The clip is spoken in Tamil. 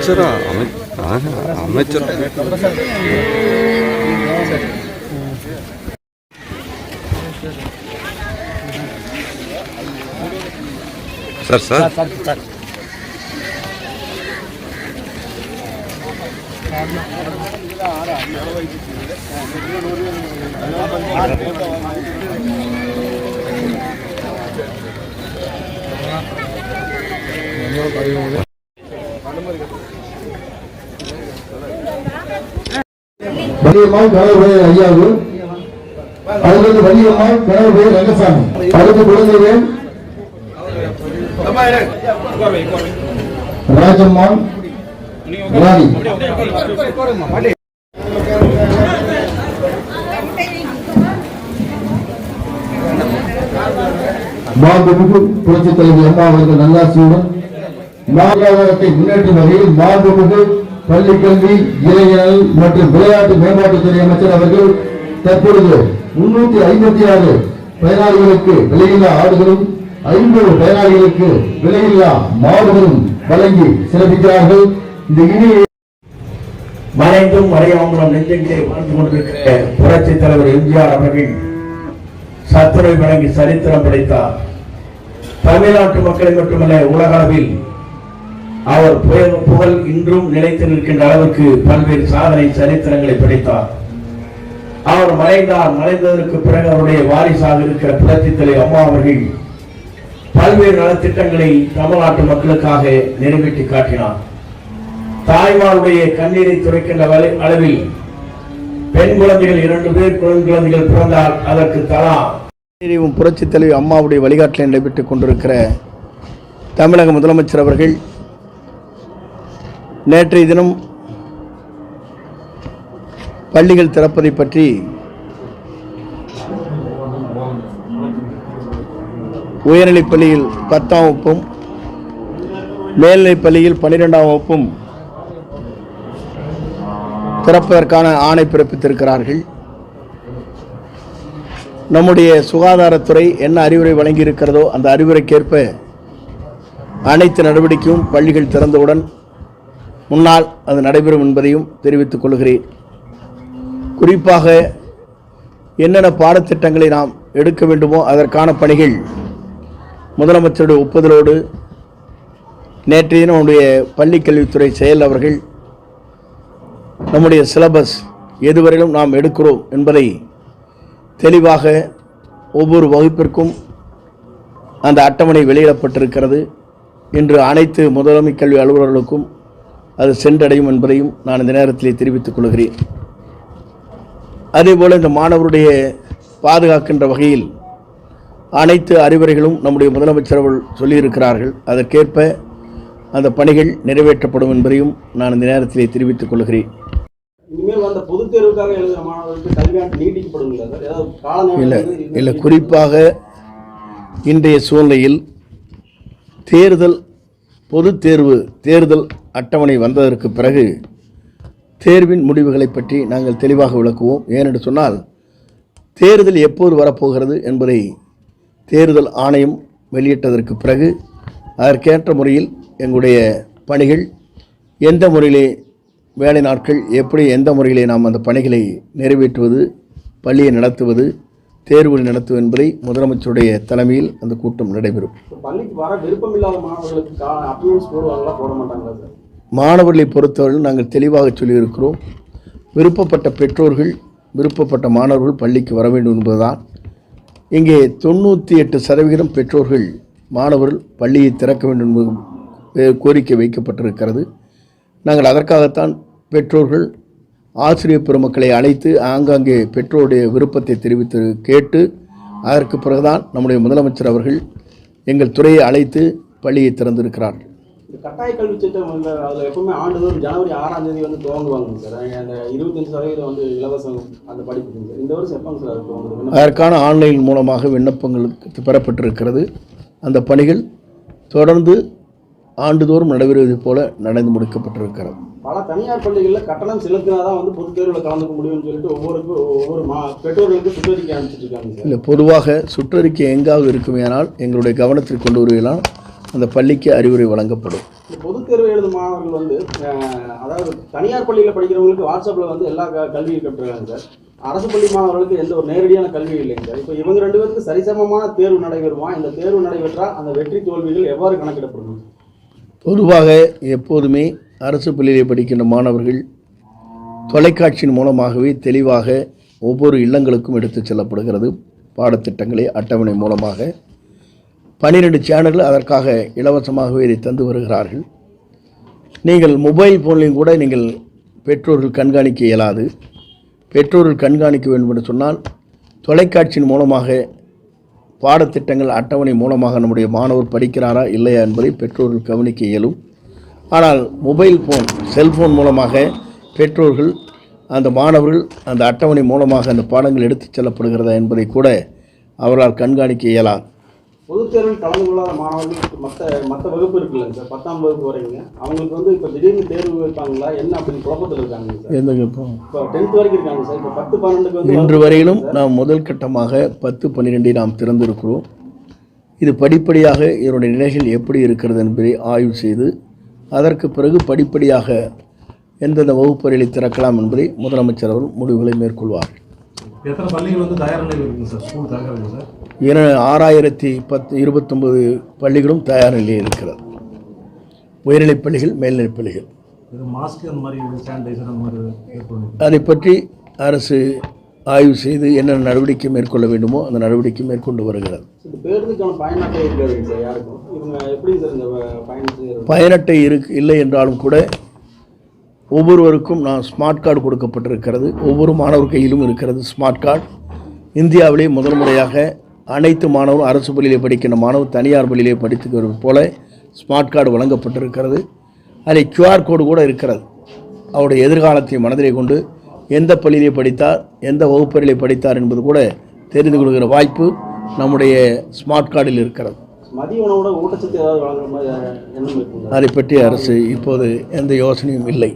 அமைச்சரா அமை ஆஹா, அமைச்சர் சார் சார் வலியம்மாள் கணவர் ஐயாவு. அடுத்தது வலியம்மாள் கணவர் பேர் ரங்கசாமி அடுத்த குழந்தைகள் ராஜம்மாள். ராணி. மாண்புமிகு புரட்சித் தலைவி அம்மா அவர்கள் நல்லாசியுடன் மாநகரத்தை முன்னேற்றும் வகையில் மாண்புமிகு பள்ளி கல்வி இளைஞர்கள் மற்றும் விளையாட்டு மேம்பாட்டுத்துறை அமைச்சர் அவர்கள் தற்பொழுது முன்னூத்தி ஐம்பத்தி ஆறு பயனாளிகளுக்கு விலையில்லா ஆடுகளும் ஐம்பது பயனாளிகளுக்கு விலையில்லா மாடுகளும் வழங்கி சிறப்பிக்கிறார்கள். இந்த இணைய மறைந்தும் மறையாமலும் நெஞ்சங்களே வாழ்ந்து கொண்டிருக்கிற புரட்சி தலைவர் எம்ஜிஆர் அவர்கள் சத்துணை வழங்கி சரித்திரம் படைத்தார். தமிழ்நாட்டு மக்களை மட்டுமல்ல உலக அளவில் அவர் புகழ் புகழ் இன்றும் நிலைத்து நிற்கின்ற அளவுக்கு பல்வேறு சாதனை சரித்திரங்களை படைத்தார். அவர் மறைந்தார். மறைந்ததற்கு பிறகு அவருடைய வாரிசாக இருக்கிற புரட்சித்தலை அம்மா அவர்கள் பல்வேறு நலத்திட்டங்களை தமிழ்நாட்டு மக்களுக்காக நிறைவேற்றி காட்டினார். தாய்மாருடைய கண்ணீரை துடைக்கின்ற அளவில் பெண் குழந்தைகள் இரண்டு பேர் பெண் குழந்தைகள் பிறந்தால் அதற்கு தலா. புரட்சி தலைவி அம்மாவுடைய வழிகாட்டில் நடைபெற்றுக் கொண்டிருக்கிற தமிழக முதலமைச்சர் அவர்கள் நேற்றைய தினம் பள்ளிகள் திறப்பதை பற்றி உயர்நிலைப் பள்ளியில் பத்தாம் வகுப்பும் மேல்நிலைப் பள்ளியில் பன்னிரெண்டாம் வகுப்பும் திறப்பதற்கான ஆணை பிறப்பித்திருக்கிறார்கள். நம்முடைய சுகாதாரத்துறை என்ன அறிவுரை வழங்கியிருக்கிறதோ அந்த அறிவுரைக்கேற்ப அனைத்து நடவடிக்கையும் பள்ளிகள் திறந்தவுடன் முன்னால் அது நடைபெறும் என்பதையும் தெரிவித்துக் கொள்கிறேன். குறிப்பாக என்னென்ன பாடத்திட்டங்களை நாம் எடுக்க வேண்டுமோ அதற்கான பணிகள் முதலமைச்சருடைய ஒப்புதலோடு நேற்றைய தினம் நம்முடைய பள்ளிக் கல்வித்துறை செயல் அவர்கள் நம்முடைய சிலபஸ் எதுவரையிலும் நாம் எடுக்கிறோம் என்பதை தெளிவாக ஒவ்வொரு வகுப்பிற்கும் அந்த அட்டவணை வெளியிடப்பட்டிருக்கிறது. இன்று அனைத்து முதலமை கல்வி அலுவலர்களுக்கும் அது சென்றடையும் என்பதையும் நான் இந்த நேரத்திலே தெரிவித்துக் கொள்கிறேன். அதேபோல் இந்த மாணவருடைய பாதுகாக்கின்ற வகையில் அனைத்து அறிவுரைகளும் நம்முடைய முதலமைச்சர் அவர்கள் சொல்லியிருக்கிறார்கள். அதற்கேற்ப அந்த பணிகள் நிறைவேற்றப்படும் என்பதையும் நான் இந்த நேரத்திலே தெரிவித்துக் கொள்கிறேன். இல்லை இல்லை. குறிப்பாக இன்றைய சூழ்நிலையில் தேர்தல் பொது தேர்வு தேர்தல் அட்டவணை வந்ததற்கு பிறகு தேர்வின் முடிவுகளை பற்றி நாங்கள் தெளிவாக விளக்குவோம். ஏனென்று சொன்னால் தேர்தல் எப்போது வரப்போகிறது என்பதை தேர்தல் ஆணையம் வெளியிட்டதற்கு பிறகு அதற்கேற்ற முறையில் எங்களுடைய பணிகள் எந்த முறையிலே வேலை நாட்கள் எப்படி எந்த முறையிலே நாம் அந்த பணிகளை நிறைவேற்றுவது பள்ளியை நடத்துவது தேர்வுகள் நடத்துவது என்பதை முதலமைச்சருடைய தலைமையில் அந்த கூட்டம் நடைபெறும். மாணவர்களை பொறுத்தவரை நாங்கள் தெளிவாக சொல்லியிருக்கிறோம். விருப்பப்பட்ட பெற்றோர்கள் விருப்பப்பட்ட மாணவர்கள் பள்ளிக்கு வர வேண்டும் என்பதுதான். இங்கே தொண்ணூற்றி எட்டு சதவிகிதம் பெற்றோர்கள் மாணவர்கள் பள்ளியை திறக்க வேண்டும் என்பது கோரிக்கை வைக்கப்பட்டிருக்கிறது. நாங்கள் அதற்காகத்தான் பெற்றோர்கள் ஆசிரியர் பெருமக்களை அழைத்து ஆங்காங்கே பெற்றோருடைய விருப்பத்தை தெரிவித்து கேட்டு அதற்கு பிறகுதான் நம்முடைய முதலமைச்சர் அவர்கள் எங்கள் துறையை அழைத்து பள்ளியை திறந்திருக்கிறார்கள். கட்டாய கல்வி திட்டம் வந்து அதில் எப்பவுமே ஆண்டுதோறும் ஜனவரி ஆறாம் தேதி வந்து துவங்குவாங்க சார். அந்த இருபத்தஞ்சு சதவீதம் வந்து இலவசம் அந்த படிப்புக்கு சார் இந்த வருஷம் எப்போங்க சார் அது அதற்கான ஆன்லைன் மூலமாக விண்ணப்பங்களுக்கு பெறப்பட்டிருக்கிறது. அந்த பணிகள் தொடர்ந்து ஆண்டுதோறும் நடைபெறுவதைப் போல நடந்து முடிக்கப்பட்டிருக்கிறது. பல தனியார் பள்ளிகளில் கட்டணம் செலுத்தினா தான் வந்து பொதுத் தேர்வில் கலந்துக்க முடியும்னு சொல்லிட்டு ஒவ்வொருக்கும் ஒவ்வொரு மா பெற்றோர்களுக்கு சுற்றறிக்கை சார். இல்லை பொதுவாக சுற்றறிக்கை எங்காவது இருக்குமேயானால் எங்களுடைய கவனத்திற்கு கொண்டு வருவதால் அந்த பள்ளிக்கு அறிவுரை வழங்கப்படும். பொதுத் தேர்வு எழுதும் மாணவர்கள் வந்து அதாவது தனியார் பள்ளியில் படிக்கிறவங்களுக்கு வாட்ஸ்அப்பில் வந்து எல்லா கல்வியும் கற்றுறாங்க சார். அரசு பள்ளி மாணவர்களுக்கு எந்த ஒரு நேரடியான கல்வி இல்லைங்க சார். இப்போ இவங்க ரெண்டு பேருக்கு சரிசமமான தேர்வு நடைபெறுமா? இந்த தேர்வு நடைபெற்றால் அந்த வெற்றி தோல்விகள் எவ்வாறு கணக்கிடப்படும்? பொதுவாக எப்போதுமே அரசு பள்ளியில் படிக்கின்ற மாணவர்கள் தொலைக்காட்சியின் மூலமாகவே தெளிவாக ஒவ்வொரு இல்லங்களுக்கும் எடுத்துச் செல்லப்படுகிறது. பாடத்திட்டங்களை அட்டவணை மூலமாக. பன்னிரெண்டு சேனல்கள் அதற்காக இலவசமாகவே இதை தந்து வருகிறார்கள். நீங்கள் மொபைல் ஃபோன்லையும் கூட நீங்கள் பெற்றோர்கள் கண்காணிக்க இயலாது. பெற்றோர்கள் கண்காணிக்க வேண்டும் என்று சொன்னால் தொலைக்காட்சியின் மூலமாக பாடத்திட்டங்கள் அட்டவணை மூலமாக நம்முடைய மாணவர் படிக்கிறாரா இல்லையா என்பதை பெற்றோர்கள் கவனிக்க இயலும். ஆனால் மொபைல் ஃபோன் செல்ஃபோன் மூலமாக பெற்றோர்கள் அந்த மாணவர்கள் அந்த அட்டவணை மூலமாக அந்த பாடங்கள் எடுத்துச் செல்லப்படுகிறதா என்பதை கூட அவரால் கண்காணிக்க இயலாது. பொதுத் தேர்வில் கலந்து கொள்ளாத மாணவர்களுக்கு மற்ற மற்ற வகுப்பு இருக்குல்லைங்க சார்? பத்தாம் வகுப்பு வரைங்க. அவங்களுக்கு வந்து இப்போ திடீர்னு தேர்வு வைப்பாங்களா? என்ன அப்படின்னு குழப்பத்தில் இருக்காங்க சார். எந்த இப்போ டென்த் வரைக்கும் இருக்காங்க சார். இப்போ பத்து பன்னெண்டுக்கு வந்து இன்று வரையிலும் நாம் முதல் கட்டமாக பத்து பன்னிரெண்டை நாம் திறந்திருக்கிறோம். இது படிப்படியாக இதனுடைய நிலைகள் எப்படி இருக்கிறது என்பதை ஆய்வு செய்து அதற்கு பிறகு படிப்படியாக எந்தெந்த வகுப்பறைகளை திறக்கலாம் என்பதை முதலமைச்சர் அவர்கள் முடிவுகளை மேற்கொள்வார். எத்தனை பள்ளிகள் வந்து தயார் நிலையில் இருக்குங்க சார்? ஸ்கூல் தயார் இருக்கு சார்? என ஆறாயிரத்தி பத்து இருபத்தொன்பது பள்ளிகளும் தயார் நிலையில் இருக்கிறது. உயர்நிலைப் பள்ளிகள் மேல்நிலைப் பள்ளிகள். அதை பற்றி அரசு ஆய்வு செய்து என்னென்ன நடவடிக்கை மேற்கொள்ள வேண்டுமோ அந்த நடவடிக்கை மேற்கொண்டு வருகிறது. பயனட்டை இருக்கு இல்லை என்றாலும் கூட ஒவ்வொருவருக்கும் நான் ஸ்மார்ட் கார்டு கொடுக்கப்பட்டிருக்கிறது. ஒவ்வொரு மாணவர் கையிலும் இருக்கிறது ஸ்மார்ட் கார்டு. இந்தியாவிலே முதல் முறையாக அனைத்து மாணவரும் அரசு பள்ளியிலே படிக்கின்ற மாணவர் தனியார் பள்ளியிலே படித்துக்கிறது போல ஸ்மார்ட் கார்டு வழங்கப்பட்டிருக்கிறது. அதில் QR கோடு கூட இருக்கிறது. அவருடைய எதிர்காலத்தை மனதிலே கொண்டு எந்த பள்ளியிலே படித்தார் எந்த வகுப்பறையிலே படித்தார் என்பது கூட தெரிந்து கொள்கிற வாய்ப்பு நம்முடைய ஸ்மார்ட் கார்டில் இருக்கிறது. அதை பற்றி அரசு இப்போது எந்த யோசனையும் இல்லை.